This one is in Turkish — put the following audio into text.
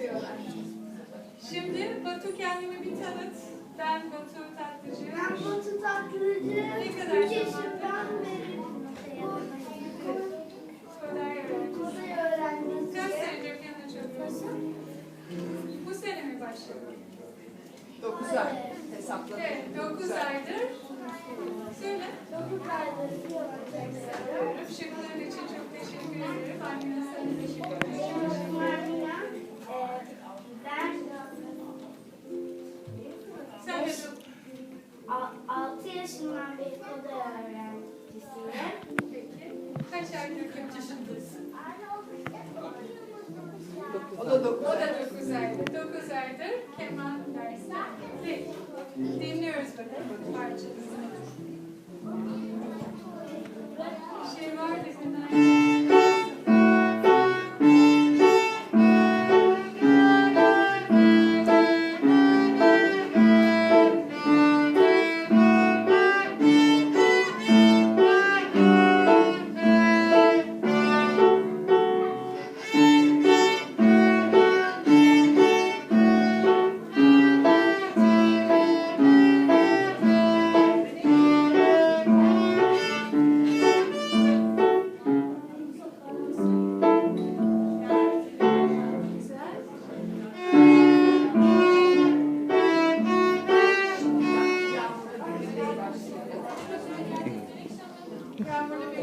yapıyorlar. Şimdi Batu kendini bir tanıt. Ben Batu Tatlıcı. Ben Batu Tatlıcı. Ne kadar zamandır? yaşından beri bu Kolay öğrenci. kolay Kaç senedir piyano çalıyorsun? Bu sene mi başladın? 9 ay hesapladım. Evet, 9 aydır. Söyle. Dokuz aydır piyano çalıyorum. Yaşından beri kolay öğrencisiyim. peki. Kaç aydır yaşındasın? O da 9 O ay. da 9 aydır. 9 aydır keman dersi. Peki. Dinliyoruz bakalım parçamızı. Thank.